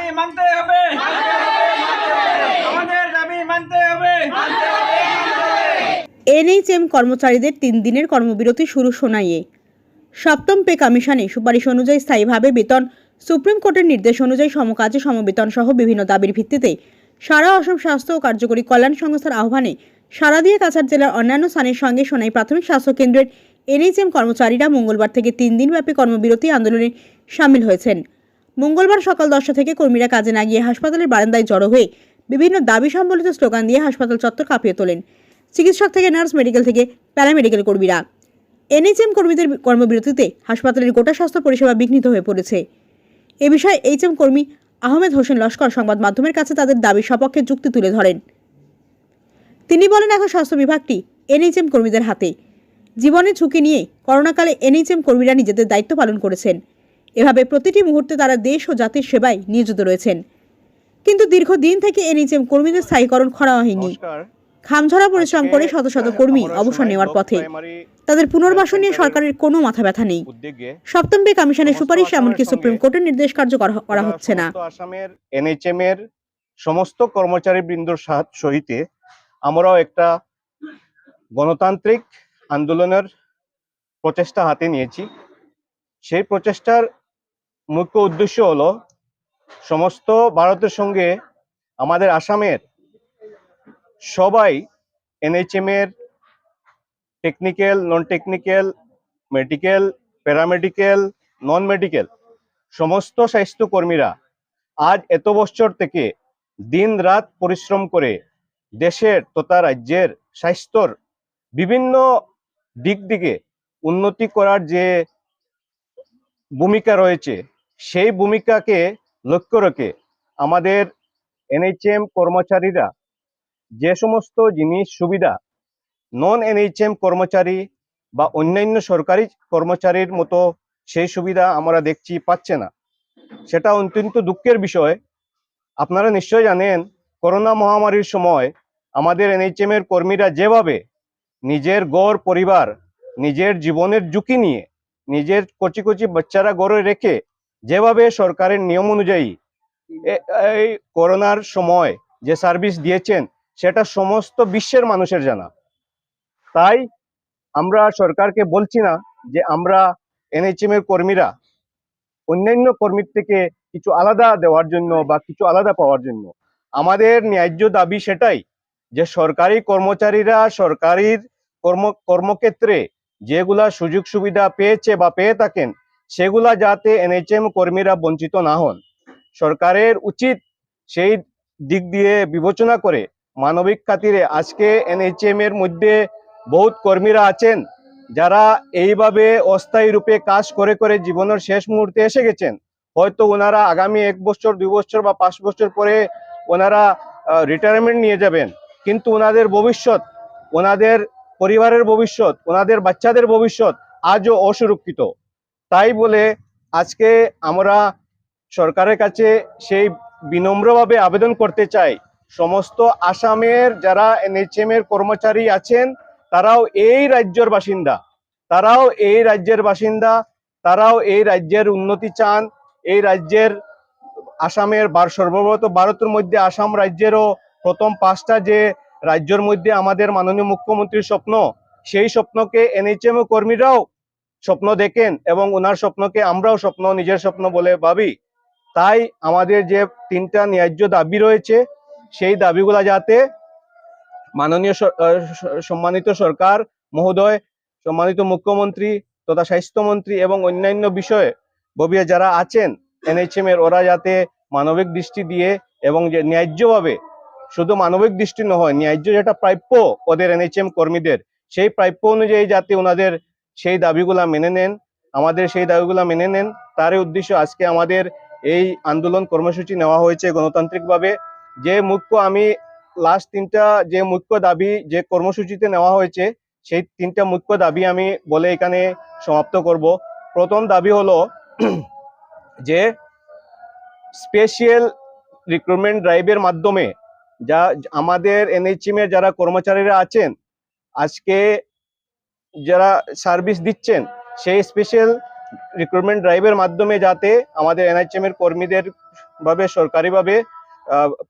দাবি মানতে হবে। আমাদের দাবি মানতে হবে। এনএইচএম কর্মচারীদের তিন দিনের কর্মবিরতি শুরু শোনাইয়ে। সপ্তম পে কমিশনে সুপারিশ অনুযায়ী স্থায়ীভাবে বেতন, সুপ্রিম কোর্টের নির্দেশ অনুযায়ী সমকাজে সমবেতন সহ বিভিন্ন দাবির ভিত্তিতে সারা অসম স্বাস্থ্য ও কার্যকরী কল্যাণ সংস্থার আহ্বানে সারা দিয়ে কাছাড় জেলার অন্যান্য স্থানের সঙ্গে সোনাই প্রাথমিক স্বাস্থ্য কেন্দ্রের এনএইচএম কর্মচারীরা মঙ্গলবার থেকে তিন দিনব্যাপী কর্মবিরতি আন্দোলনে সামিল হয়েছেন। মঙ্গলবার সকাল দশটা থেকে কর্মীরা কাজে না গিয়ে হাসপাতালের বারান্দায় জড়ো হয়ে বিভিন্ন দাবি সম্বলিত স্লোগান দিয়ে হাসপাতাল চত্বর কাঁপিয়ে তোলেন চিকিৎসক থেকে নার্স, মেডিকেল থেকে প্যারামেডিকেল কর্মীরা। এনএইচএম কর্মীদের কর্মবিরতিতে হাসপাতালের গোটা স্বাস্থ্য পরিষেবা বিঘ্নিত হয়ে পড়েছে। এ বিষয়ে এইচএম কর্মী আহমেদ হোসেন লস্কর সংবাদ মাধ্যমের কাছে তাদের দাবির সপক্ষে যুক্তি তুলে ধরেন। তিনি বলেন, এখন স্বাস্থ্য বিভাগটি এনএইচএম কর্মীদের হাতে। জীবনের ঝুঁকি নিয়ে করোনাকালে এনএইচএম কর্মীরা নিজেদের দায়িত্ব পালন করেছেন। এভাবে প্রতিটি মুহূর্তে তারা দেশ ও জাতির সেবায় নিয়োজিত রয়েছেন। কিন্তু দীর্ঘদিন থেকে এনএইচএম কর্মীদের স্থায়ীকরণ করা হয়নি। খামঝরা পরিশ্রম করে শত শত কর্মী অবসর নেওয়ার পথে তাদের পুনর্বাসন নিয়ে সরকারের কোনো মাথা ব্যথা নেই। সপ্তম পে কমিশনের সুপারিশ এমনকি সুপ্রিম কোর্টের নির্দেশ কার্যকর করা হচ্ছে না। আসামের এনএইচএম এর সমস্ত কর্মচারী বৃন্দর সাথ- সহিতে আমরাও একটা গণতান্ত্রিক আন্দোলনের প্রচেষ্টা হাতে নিয়েছি। সেই প্রচেষ্টার মুখ্য উদ্দেশ্য হলো, সমস্ত ভারতের সঙ্গে আমাদের আসামের সবাই এনএইচএম এর technical non technical medical paramedical non medical সমস্ত স্বাস্থ্য কর্মীরা আজ এত বছর থেকে দিন রাত পরিশ্রম করে দেশের তথা রাজ্যের স্বাস্থ্যর বিভিন্ন দিক দিকে উন্নতি করার যে ভূমিকা রয়েছে সেই ভূমিকাকে লক্ষ্য রেখে আমাদের এনএইচএম কর্মচারীরা যে সমস্ত জিনিস সুবিধা নন এনএইচএম কর্মচারী বা অন্যান্য সরকারি কর্মচারীর মতো সেই সুবিধা আমরা দেখছি পাচ্ছে না। সেটা অত্যন্ত দুঃখের বিষয়। আপনারা নিশ্চয় জানেন, করোনা মহামারীর সময় আমাদের এনএইচএম এর কর্মীরা যেভাবে নিজের গড় পরিবার, নিজের জীবনের ঝুঁকি নিয়ে নিজের কচি কচি বাচ্চারা গড়ে রেখে যেভাবে সরকারের নিয়ম অনুযায়ী এই করোনার সময় যে সার্ভিস দিয়েছেন, সেটা সমস্ত বিশ্বের মানুষের জানা। তাই আমরা সরকারকে বলছি না যে আমরা এনএইচএম এর কর্মীরা অন্যান্য কর্মীর থেকে কিছু আলাদা দেওয়ার জন্য বা কিছু আলাদা পাওয়ার জন্য। আমাদের ন্যায্য দাবি সেটাই যে সরকারি কর্মচারীরা সরকারির কর্ম, কর্মক্ষেত্রে যেগুলা সুযোগ সুবিধা পেয়েছে বা পেয়ে থাকেন সেগুলা যাতে এনএইচএম কর্মীরা বঞ্চিত না হন। সরকারের উচিত সেই দিক দিয়ে বিবেচনা করে মানবিক খাতিরে আজকে এনএইচএম এর মধ্যে বহুত কর্মীরা আছেন, যারা এইভাবে অস্থায়ী রূপে কাজ করে করে জীবনের শেষ মুহূর্তে এসে গেছেন। হয়তো ওনারা আগামী এক বছর, দুই বছর বা পাঁচ বছর পরে ওনারা রিটায়ারমেন্ট নিয়ে যাবেন। কিন্তু ওনাদের ভবিষ্যৎ, ওনাদের পরিবারের ভবিষ্যৎ, ওনাদের বাচ্চাদের ভবিষ্যৎ আজও অসুরক্ষিত। তাই বলে আজকে আমরা সরকারের কাছে সেই বিনম্রভাবে আবেদন করতে চাই। সমস্ত আসামের যারা এনএইচএম এর কর্মচারী আছেন, তারাও এই রাজ্যের বাসিন্দা। তারাও এই রাজ্যের বাসিন্দা, তারাও এই রাজ্যের উন্নতি চান, এই রাজ্যের আসামের বার সর্বপ্রথ ভারতের মধ্যে আসাম রাজ্যেরও প্রথম পাঁচটা যে রাজ্যের মধ্যে আমাদের মাননীয় মুখ্যমন্ত্রীর স্বপ্ন, সেই স্বপ্নকে এনএইচএম কর্মীরাও স্বপ্ন দেখেন এবং ওনার স্বপ্নকে আমরাও স্বপ্ন, নিজের স্বপ্ন বলে ভাবি। তাই আমাদের যে তিনটা ন্যায্য দাবি রয়েছে, সেই দাবিগুলা যাতে মাননীয় সম্মানিত সরকার, মহোদয়, সম্মানিত মুখ্যমন্ত্রী তথা স্বাস্থ্যমন্ত্রী এবং অন্যান্য বিষয়ে ববিয়া যারা আছেন এনএইচএম এর ওরা যাতে মানবিক দৃষ্টি দিয়ে এবং যে ন্যায্যভাবে শুধু মানবিক দৃষ্টি নয়, ন্যায্য যেটা প্রাপ্য ওদের এনএইচএম কর্মীদের, সেই প্রাপ্য অনুযায়ী যাতে ওনাদের সেই দাবিগুলা মেনে নেন, আমাদের সেই দাবিগুলা মেনে নেন। তারই উদ্দেশ্য আজকে আমাদের এই আন্দোলন কর্মসূচি নেওয়া হয়েছে গণতান্ত্রিকভাবে। যে মুখ্য আমি লাস্ট তিনটা যে মুখ্য দাবি যে কর্মসূচিতে নেওয়া হয়েছে, সেই তিনটা মুখ্য দাবি আমি বলে এখানে সমাপ্ত করব। প্রথম দাবি হলো যে স্পেশাল রিক্রুটমেন্ট ড্রাইভের মাধ্যমে যা, আমাদের এনএইচএম এর যারা কর্মচারীরা আছেন, আজকে যারা সার্ভিস দিচ্ছেন, সেই স্পেশাল রিক্রুটমেন্ট ড্রাইভের মাধ্যমে যাতে আমাদের এনএইচএম এর কর্মীদের ভাবে, সরকারিভাবে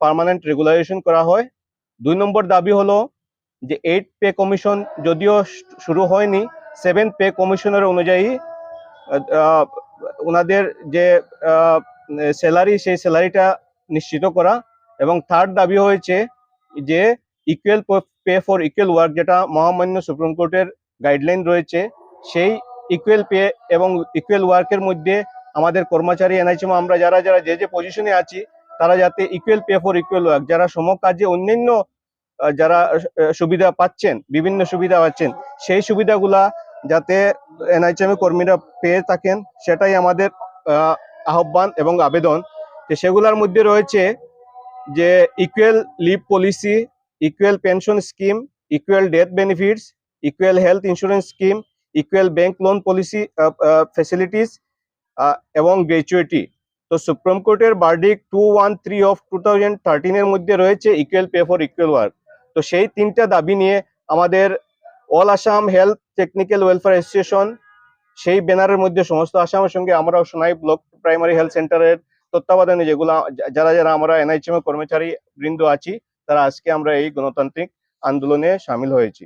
পার্মানেন্ট রেগুলারাইজেশন করা হয়। দুই নম্বর দাবি হলো যে এইট পে কমিশন যদিও শুরু হয়নি সেভেন পে কমিশনের অনুযায়ী ওনাদের যে স্যালারি সেই স্যালারিটা নিশ্চিত করা। এবং থার্ড দাবি হয়েছে যে equal pay for equal work যেটা মহামান্য সুপ্রিম কোর্টের গাইডলাইন রয়েছে, সেই ইকুয়াল পে এবং ইকুয়াল ওয়ার্কের মধ্যে আমাদের কর্মচারী এনআইচিএম আমরা যারা যারা যে যে পজিশনে আছি, তারা যাতে equal pay for equal work যারা সম কাজে অন্যান্য যারা সুবিধা পাচ্ছেন, বিভিন্ন সুবিধা পাচ্ছেন, সেই সুবিধাগুলা যাতে এনআইচিএম কর্মীরা পেয়ে থাকেন, সেটাই আমাদের আহ্বান এবং আবেদন। যে সেগুলোর মধ্যে রয়েছে যে equal leave policy equal pension scheme equal death benefits equal health insurance scheme equal bank loan policy facilities এবং গ্র্যাচুইটি তো সুপ্রিম কোর্টের verdict two one three of two thousand থার্টিনের মধ্যে রয়েছে equal pay for equal work তো সেই তিনটা দাবি নিয়ে আমাদের all Assam health technical welfare association সেই ব্যানারের মধ্যে সমস্ত আসামের সঙ্গে আমরাও সোনাই ব্লক প্রাইমারি হেলথ সেন্টারের তত্ত্বাবধানে যেগুলো, যারা যারা আমরা এনআইচিএম কর্মচারী বৃন্দ আছি, তারা আজকে আমরা এই গণতান্ত্রিক আন্দোলনে সামিল হয়েছি।